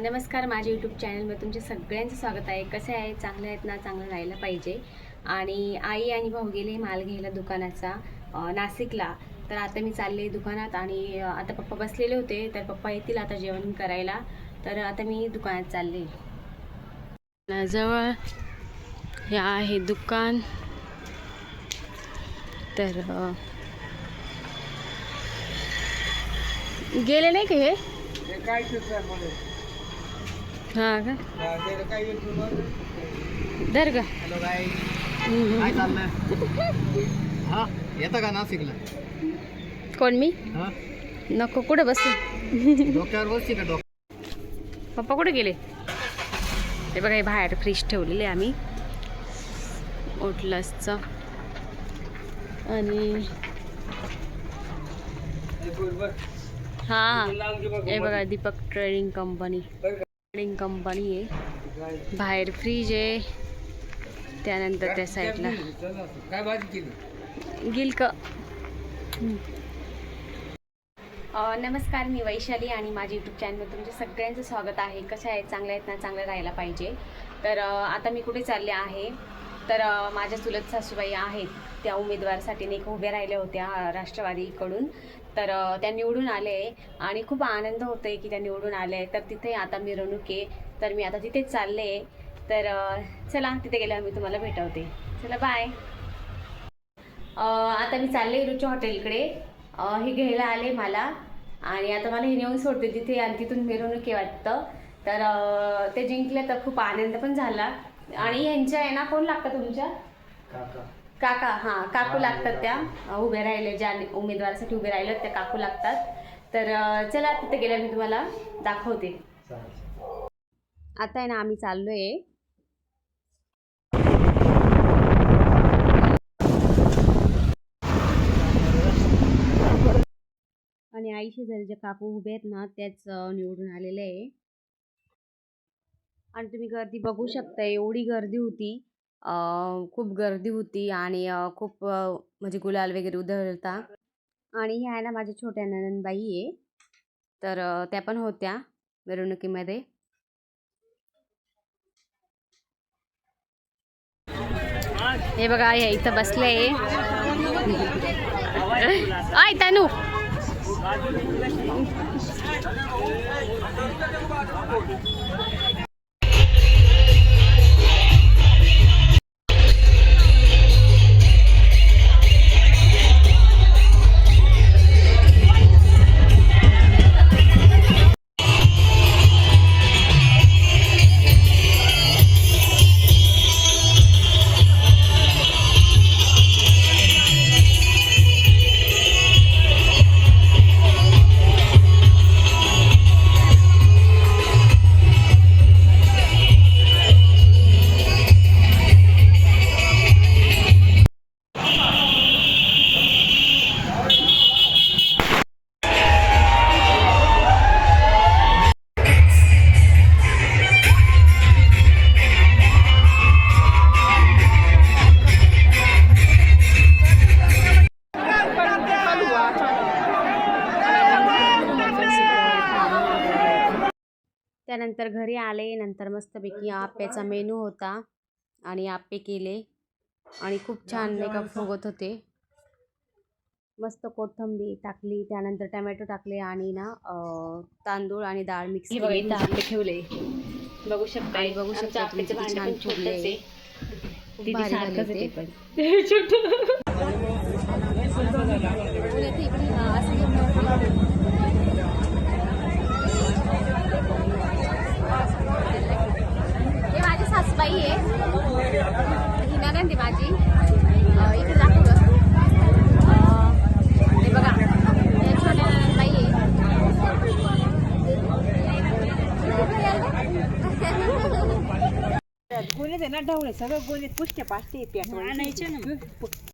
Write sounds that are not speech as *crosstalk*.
नमस्कार माझ्या यूट्यूब चॅनलमध्ये तुमचे सगळ्यांचं स्वागत आहे. कसे आहे चांगले आहेत ना? चांगलं राहायला पाहिजे. आणि आई आणि भाऊ गेले माल घ्यायला दुकानाचा नाशिकला. तर आता मी चालले दुकानात आणि आता पप्पा बसलेले होते. तर पप्पा येतील आता जेवण करायला. तर आता मी दुकानात चालले. जवळ हे आहे दुकान. तर गेले नाही का हे? हे का? धर ग. काय चाललंय? हा येतं का नाशिकला? कोण मी? हा? नको कुठे बसू? डोक्यावर बसती का डोक्या पप्पा कुठे गेले? ते बघा हे बाहेर फ्रीज ठेवलेले आम्ही. ओटलसचं आणि हा हे. बघा दीपक ट्रेडिंग कंपनी. कंपनी आहे. बाहेर फ्रीज आहे. त्यानंतर त्या साईडला गिलक. नमस्कार मी वैशाली आणि माझ्या यूट्यूब चॅनलमध्ये तुमच्या सगळ्यांचं स्वागत आहे. कशा आहेत? चांगल्या आहेत ना? चांगलं राहायला पाहिजे. तर आता मी कुठे चालले आहे? तर माझ्या चुलत सासूबाई आहेत त्या उमेदवारसाठी नाही उभ्या राहिल्या होत्या राष्ट्रवादीकडून. तर त्या निवडून आले आणि खूप आनंद होतो आहे की त्या निवडून आले. तर तिथे आता मिरवणूक आहे तर मी आता तिथेच चालले. तर चला तिथे गेल्यावर मी तुम्हाला भेटवते. चला बाय आता मी चालले रुच्या हॉटेलकडे. हे घ्यायला आले मला आणि आता मला हे नेऊन सोडते तिथे आणि तिथून मिरवणूक आहे वाटतं. तर ते जिंकले तर खूप आनंद पण झाला. आणि यांच्या आहे ना कोण लागतं तुमच्या? काका. काका हां काकू लागतात त्या. उभे राहिले ज्या उमेदवारासाठी उभे राहिले त्या काकू लागतात. तर चला तिथे गेल्या मी तुम्हाला दाखवते. आता आहे ना आम्ही चाललोय. आणि आई शेजारी ज्या काकू उभे आहेत ना त्याच निवडून आलेले आहे. आणि तुम्ही गर्दी बघू शकता एवढी गर्दी होती. खूप गर्दी होती आणि खूप म्हणजे गुलाल वगैरे उधळता. आणि ह्या आहे ना माझ्या छोट्या ननंदबाई आहे. तर त्या पण होत्या मिरवणुकीमध्ये. हे बघा हे इथं बसले आय तनू! त्यानंतर घरी आले नंतर मस्तपैकी आप्याचा मेनू होता आणि आप्पे केले आणि खूप छान मेकअप फुगत होते. मस्त कोथिंबीर टाकली त्यानंतर टमॅटो टाकले आणि ना तांदूळ आणि डाळ मिक्स केली. ठेवले. बघू शकता बघू शकता छान फुगले खूप भारी झाले ते पण *laughs* हे माझी सासूबाई आहे ही ननंद आहे माझी. अं, इकडे दाखव गं. अं, हे बघा. हे छोट्या ननंदबाई आहे गोणीत आहे ना ढवळे सगळं गोणीत पुसते पाचते आणायचे ना.